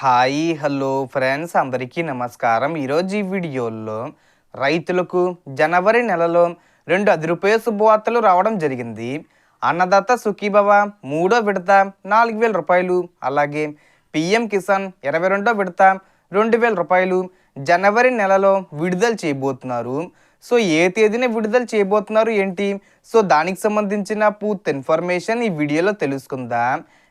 Hi hello friends. అందరికీ నమస్కారం. ఈరోజు ఈ వీడియోలో రైతులకు జనవరి నెలలో రెండు అది రూపాయ శుభవార్తలు రావడం జరిగింది. అన్నదాత సుఖీభవ మూడో విడత నాలుగు వేల రూపాయలు. అలాగే పిఎం కిసాన్ ఇరవై రెండో విడత రెండు వేల రూపాయలు జనవరి నెలలో విడుదల చేయబోతున్నారు. సో ఏ తేదీన విడుదల చేయబోతున్నారు ఏంటి? సో దానికి సంబంధించిన పూర్తి ఇన్ఫర్మేషన్ ఈ వీడియోలో తెలుసుకుందాం.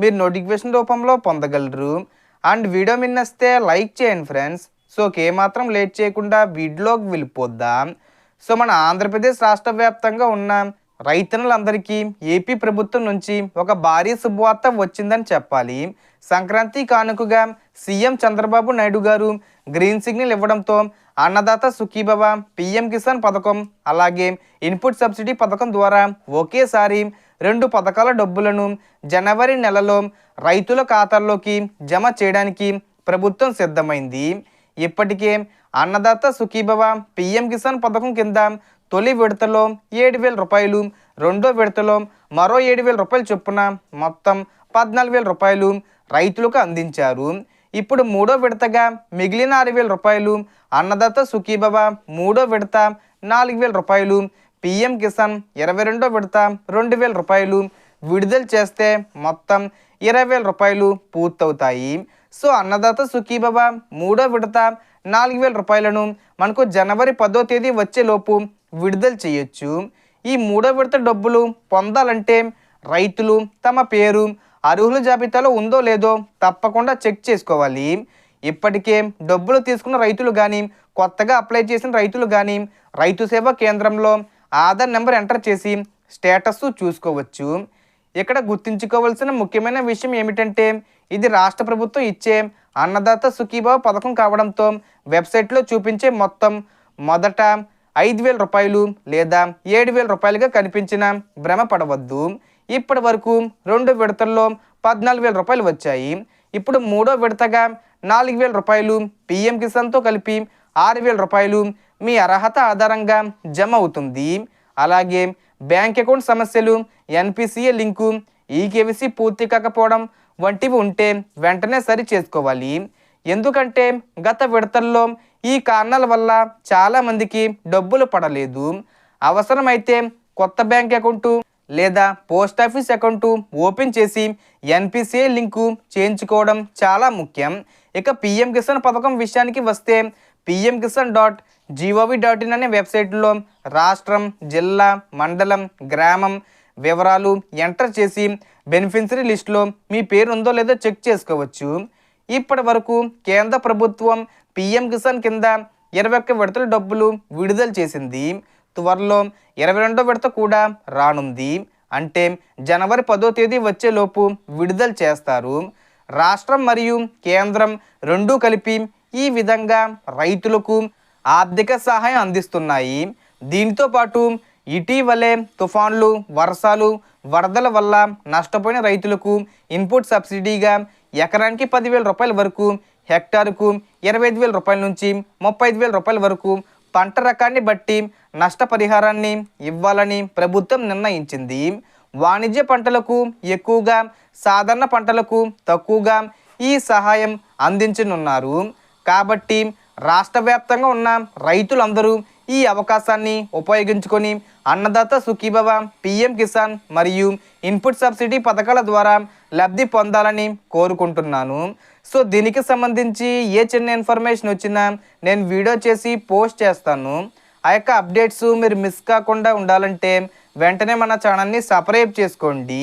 మీరు నోటిఫికేషన్ రూపంలో పొందగలరు. అండ్ వీడియో మిన్నస్తే లైక్ చేయండి ఫ్రెండ్స్. సో ఏమాత్రం లేట్ చేయకుండా వీడియోకి వెళ్ళిపోద్దాం. సో మన ఆంధ్రప్రదేశ్ రాష్ట్ర వ్యాప్తంగా ఉన్న రైతన్నులందరికీ ఏపీ ప్రభుత్వం నుంచి ఒక భారీ శుభవార్త వచ్చిందని చెప్పాలి. సంక్రాంతి కానుకగా సీఎం చంద్రబాబు నాయుడు గారు గ్రీన్ సిగ్నల్ ఇవ్వడంతో అన్నదాత సుఖీభవ పిఎం కిసాన్ పథకం అలాగే ఇన్పుట్ సబ్సిడీ పథకం ద్వారా ఒకేసారి రెండు పథకాల డబ్బులను జనవరి నెలలో రైతుల ఖాతాల్లోకి జమ చేయడానికి ప్రభుత్వం సిద్ధమైంది. ఇప్పటికే అన్నదాత సుఖీభవ పిఎం కిసాన్ పథకం కింద తొలి విడతలో ఏడు వేల రూపాయలు రెండో విడతలో మరో ఏడు వేల రూపాయలు చొప్పున మొత్తం పద్నాలుగు వేల రూపాయలు రైతులకు అందించారు. ఇప్పుడు మూడో విడతగా మిగిలిన ఆరు వేల రూపాయలు అన్నదాత సుఖీభవ మూడో విడత నాలుగు వేల రూపాయలు పిఎం కిసాన్ ఇరవై రెండో విడత రెండు వేల రూపాయలు విడుదల చేస్తే మొత్తం ఇరవై వేల రూపాయలు పూర్తవుతాయి. సో అన్నదాత సుఖీబాబా మూడో విడత నాలుగు వేల రూపాయలను మనకు జనవరి పదో తేదీ వచ్చేలోపు విడుదల చేయొచ్చు. ఈ మూడో విడత డబ్బులు పొందాలంటే రైతులు తమ పేరు అర్హుల జాబితాలో ఉందో లేదో తప్పకుండా చెక్ చేసుకోవాలి. ఇప్పటికే డబ్బులు తీసుకున్న రైతులు కానీ కొత్తగా అప్లై చేసిన రైతులు కానీ రైతు సేవా కేంద్రంలో ఆధార్ నెంబర్ ఎంటర్ చేసి స్టేటస్ చూసుకోవచ్చు. ఇక్కడ గుర్తుంచుకోవాల్సిన ముఖ్యమైన విషయం ఏమిటంటే ఇది రాష్ట్ర ప్రభుత్వం ఇచ్చే అన్నదాత సుఖీభావ పథకం కావడంతో వెబ్సైట్లో చూపించే మొత్తం మొదట ఐదు వేల రూపాయలు లేదా ఏడు వేల రూపాయలుగా కనిపించిన భ్రమ పడవద్దు. ఇప్పటి వరకు రెండు విడతల్లో పద్నాలుగు వేల రూపాయలు వచ్చాయి. ఇప్పుడు మూడో విడతగా నాలుగు వేల రూపాయలు పిఎం కిసాన్తో కలిపి ఆరు వేల రూపాయలు మీ అర్హత ఆధారంగా జమ అవుతుంది. అలాగే బ్యాంక్ అకౌంట్ సమస్యలు ఎన్పిసిఏ లింకు ఈకేవీసీ పూర్తి కాకపోవడం వంటివి ఉంటే వెంటనే సరి చేసుకోవాలి ఎందుకంటే గత విడతల్లో ఈ కారణాల వల్ల చాలామందికి డబ్బులు పడలేదు. అవసరమైతే కొత్త బ్యాంక్ అకౌంటు లేదా పోస్ట్ ఆఫీస్ అకౌంటు ఓపెన్ చేసి ఎన్పిసిఐ లింకు చేయించుకోవడం చాలా ముఖ్యం. ఇక పిఎం కిసాన్ పథకం విషయానికి వస్తే PM Kisan dot gov dot in అనే వెబ్సైట్లో రాష్ట్రం జిల్లా మండలం గ్రామం వివరాలు ఎంటర్ చేసి బెనిఫిషరీ లిస్టులో మీ పేరు ఉందో లేదో చెక్ చేసుకోవచ్చు. ఇప్పటి వరకు కేంద్ర ప్రభుత్వం పిఎం కిసాన్ కింద ఇరవై ఒక్క విడతల డబ్బులు విడుదల చేసింది. త్వరలో ఇరవై రెండో విడత కూడా రానుంది. అంటే జనవరి పదో తేదీ వచ్చేలోపు విడుదల చేస్తారు. రాష్ట్రం మరియు కేంద్రం రెండూ కలిపి ఈ విధంగా రైతులకు ఆర్థిక సహాయం అందిస్తున్నాయి. దీంతో పాటు ఇటీవలే తుఫాన్లు వర్షాలు వరదల వల్ల నష్టపోయిన రైతులకు ఇన్పుట్ సబ్సిడీగా ఎకరానికి పదివేల రూపాయల వరకు హెక్టార్కు ఇరవై ఐదు వేల రూపాయల నుంచి ముప్పై ఐదు వేల రూపాయల వరకు పంట రకాన్ని బట్టి నష్టపరిహారాన్ని ఇవ్వాలని ప్రభుత్వం నిర్ణయించింది. వాణిజ్య పంటలకు ఎక్కువగా సాధారణ పంటలకు తక్కువగా ఈ సహాయం అందించనున్నారు. కాబట్టి రాష్ట్ర వ్యాప్తంగా ఉన్న రైతులందరూ ఈ అవకాశాన్ని ఉపయోగించుకొని అన్నదాత సుఖీభవ పిఎం కిసాన్ మరియు ఇన్పుట్ సబ్సిడీ పథకాల ద్వారా లబ్ధి పొందాలని కోరుకుంటున్నాను. సో దీనికి సంబంధించి ఏ చిన్న ఇన్ఫర్మేషన్ వచ్చినా నేను వీడియో చేసి పోస్ట్ చేస్తాను. ఆ యొక్క అప్డేట్స్ మీరు మిస్ కాకుండా ఉండాలంటే వెంటనే మన ఛానల్ని సబ్స్క్రైబ్ చేసుకోండి.